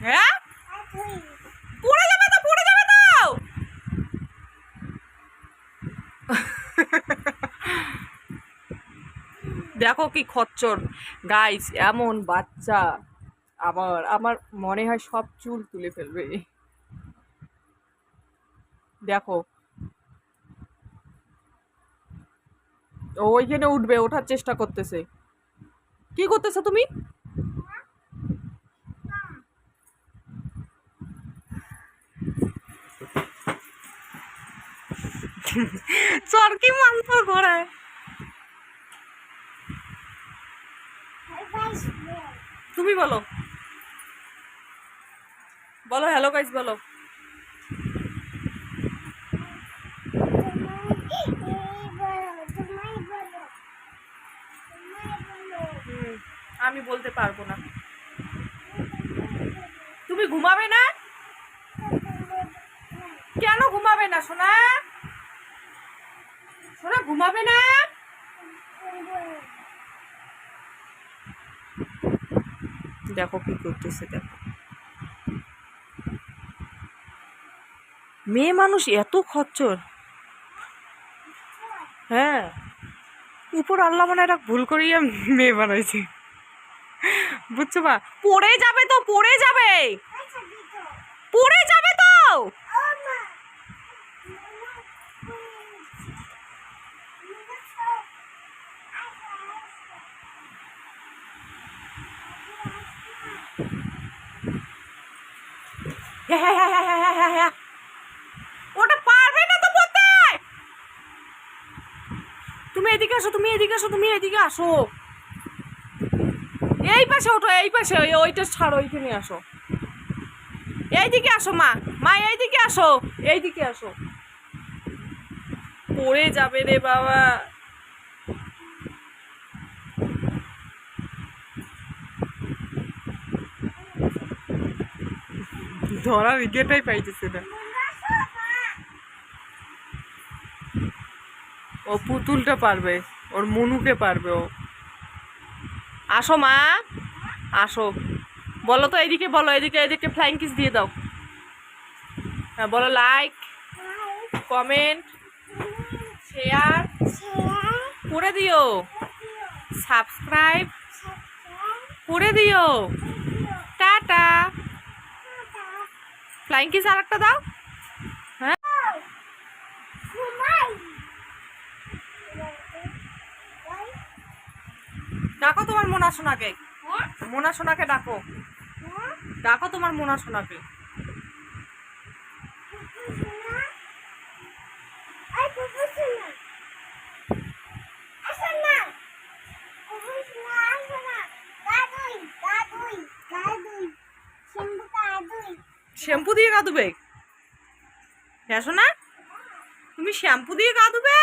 হ্যাঁ? দেখো কি খচ্চর। গাইস এমন বাচ্চা আবার আমার মনে হয় সব চুল তুলে ফেলবে। দেখো। ওইখানে উঠবে, ওঠার চেষ্টা করতেছে। কি করতেছো তুমি? চরকি মাংস ঘোড়ায় তুমি বলো। বলো হ্যালো গাইস বলো। আমি বলতে পারব না। তুমি ঘুমাবে না? কেন ঘুমাবে না, সোনা? সোনা, ঘুমাবে না? দেখো কি করতেছে, দেখো। মেয়ে মানুষ এত খচ্চর। হ্যাঁ। উপর আল্লাহ মনে একটা ভুল করিয়ে মেয়ে বানাইছে। বুঝছ মা? পড়ে যাবে তো, পড়ে যাবে। পড়ে যাবে তো! হ্যাঁ হ্যাঁ হ্যাঁ হ্যাঁ হ্যাঁ হ্যাঁ হ্যাঁ। ওটা পারবে না তো পড়তে তুমি এদিকে আসো, তুমি এদিকে আসো, তুমি এদিকে আসো। এই পাশে ওঠো, এই পাশে, ওই ওইটা ছাড়ো, ওইখানে আসো। এইদিকে আসো, মা। মা, এইদিকে আসো এইদিকে আসো। পড়ে যাবে রে বাবা। ধরার ইগেটাই পাইতেছে না ও পুতুলটা পারবে, ওর মনুকে পারবে ও। আসো মা, আসো। বলো তো এইদিকে বলো এদিকে এদিকে ফ্লাইং কিস দিয়ে দাও। হ্যাঁ বলো লাইক কমেন্ট শেয়ার করে দিও। সাবস্ক্রাইব করে দিও। টাটা। ফ্লাইং কিস আর একটা দাও। হ্যাঁ? ডাকো তোমার মোনা সোনাকে। মোনা সোনাকে ডাকো। ডাকো তোমার মোনা সোনাকে। শ্যাম্পু দিয়ে গা ধুবে না সোনা? তুমি শ্যাম্পু দিয়ে ধুবে